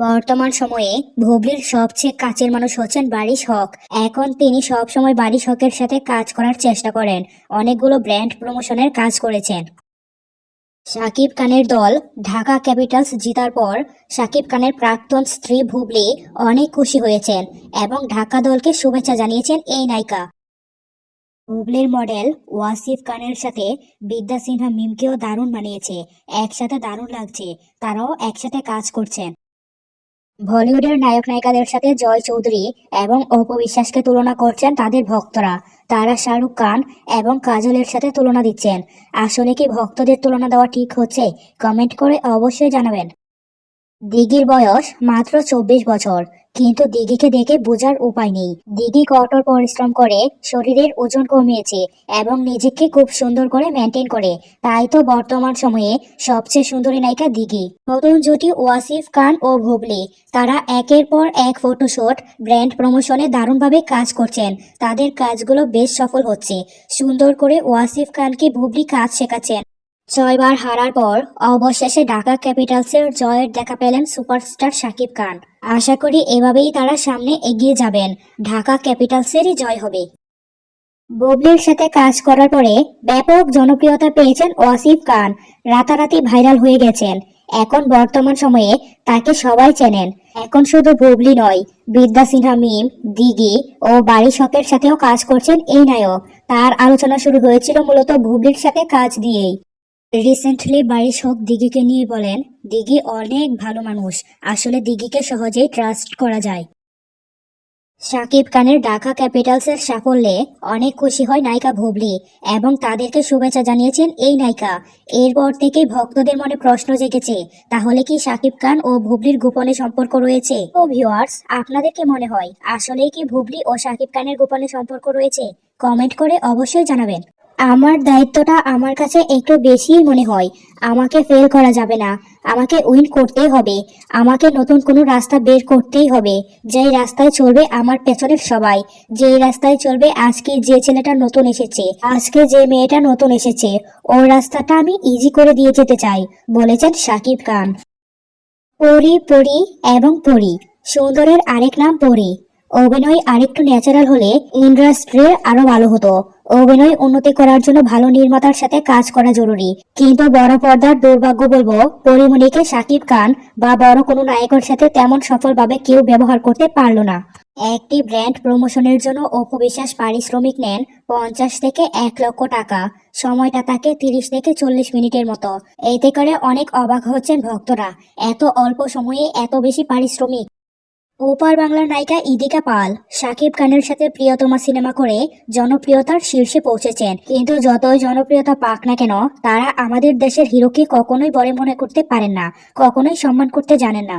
বর্তমান সময়ে হুগলির সবচেয়ে কাছের মানুষ হচ্ছেন বারিশ হক। এখন তিনি সব সময় বারিশ হকের সাথে কাজ করার চেষ্টা করেন। অনেকগুলো ব্র্যান্ড প্রমোশনের কাজ করেছেন। শাকিব খানের দল ঢাকা ক্যাপিটালস জিতার পর শাকিব খানের প্রাক্তন স্ত্রী ভুবলি অনেক খুশি হয়েছেন এবং ঢাকা দলকে শুভেচ্ছা জানিয়েছেন এই নায়িকা। হুবলির মডেল ওয়াসিফ খানের সাথে বিদ্যা সিনহা মিমকেও দারুণ মানিয়েছে। একসাথে দারুণ লাগছে। তারাও একসাথে কাজ করছেন। বলিউডের নায়ক নায়িকাদের সাথে জয় চৌধুরী এবং অপু বিশ্বাসকে তুলনা করছেন তাদের ভক্তরা। তারা শাহরুখ খান এবং কাজলের সাথে তুলনা দিচ্ছেন। আসলে কি ভক্তদের তুলনা দেওয়া ঠিক হচ্ছে? কমেন্ট করে অবশ্যই জানাবেন। দিঘির বয়স মাত্র চব্বিশ বছর। কিন্তু দিঘিকে দেখে বোঝার উপায় নেই। দিঘি কঠোর পরিশ্রম করে শরীরের ওজন কমিয়েছে এবং নিজেকে খুব সুন্দর করে মেনটেন করে। তাই তো বর্তমান সময়ে সবচেয়ে সুন্দরী নায়িকা দিঘি। নতুন জুটি ওয়াসিফ খান ও ভুবলি, তারা একের পর এক ফটোশুট ব্র্যান্ড প্রমোশনে দারুণভাবে কাজ করছেন। তাদের কাজগুলো বেশ সফল হচ্ছে। সুন্দর করে ওয়াসিফ খানকে ভুবলি কাজ শেখাচ্ছেন। ছয়বার হারার পর অবশেষে ঢাকা ক্যাপিটালসের জয়ের দেখা পেলেন সুপারস্টার শাকিব খান। আশা করি এভাবেই তারা সামনে এগিয়ে যাবেন। ঢাকা ক্যাপিটালসেরই জয় হবে। বুবলির সাথে কাজ করার পরে ব্যাপক জনপ্রিয়তা পেয়েছেন ওয়াসিফ খান। রাতারাতি ভাইরাল হয়ে গেছেন। এখন বর্তমান সময়ে তাকে সবাই চেনেন। এখন শুধু বুবলি নয়, বিদ্যা সিনহা মিম, দিঘি ও বাড়ি শখের সাথেও কাজ করছেন এই নায়ক। তার আলোচনা শুরু হয়েছিল মূলত বুবলির সাথে কাজ দিয়েই। রিসেন্টলি বাড়ি শখ দিঘিকে নিয়ে বলেন দিঘি অনেক ভালো মানুষ। আসলে দিঘিকে সহজেই ট্রাস্ট করা যায়। শাকিব খানের ঢাকা ক্যাপিটালসের সাফল্যে অনেক খুশি হয় নায়িকা ভুবলি এবং তাদেরকে শুভেচ্ছা জানিয়েছেন এই নায়িকা। এরপর থেকেই ভক্তদের মনে প্রশ্ন জেগেছে, তাহলে কি শাকিব খান ও ভুবলির গোপনে সম্পর্ক রয়েছে? ও ভিউয়ার্স আপনাদের কি মনে হয়, আসলেই কি ভুবলি ও শাকিব খানের গোপনে সম্পর্ক রয়েছে? কমেন্ট করে অবশ্যই জানাবেন। আমার দায়িত্বটা আমার কাছে একটু বেশিই মনে হয়। আমাকে ফেল করা যাবে না। আমাকে উইন করতেই হবে। আমাকে নতুন কোনো রাস্তা বের করতেই হবে। যেই রাস্তায় চলবে আমার পেছনের সবাই। যেই রাস্তায় চলবে আজকে যে ছেলেটা নতুন এসেছে, আজকে যে মেয়েটা নতুন এসেছে ওর রাস্তাটা আমি ইজি করে দিয়ে যেতে চাই, বলেছেন সাকিব খান। পরি পরি এবং পরি। সুন্দরের আরেক নাম পরি। অভিনয় আরেকটু ন্যাচারাল হলে ইন্ডাস্ট্রির আরও ভালো হতো। অভিনয় উন্নতি করার জন্য ভালো নির্মাতার সাথে কাজ করা জরুরি। কিন্তু বড় পর্দার দুর্ভাগ্য বলব, পরিমণিকে শাকিব খান বা বড় কোনো নায়কের সাথে তেমন সফলভাবে কেউ ব্যবহার করতে পারল না। একটি ব্র্যান্ড প্রমোশনের জন্য অপু বিশ্বাস পারিশ্রমিক নেন পঞ্চাশ থেকে এক লক্ষ টাকা। সময়টা তাকে তিরিশ থেকে চল্লিশ মিনিটের মতো। এতে করে অনেক অবাক হচ্ছেন ভক্তরা। এত অল্প সময়ে এত বেশি পারিশ্রমিক ওপার বাংলার নায়িকা ইদিকা পাল, শাকিব খানের সাথে প্রিয়তমা সিনেমা করে জনপ্রিয়তার শীর্ষে পৌঁছেছেন। কিন্তু যতই জনপ্রিয়তা পাক না কেন, তারা আমাদের দেশের হিরোকে কখনোই বড় মনে করতে পারেন না, কখনোই সম্মান করতে জানেন না।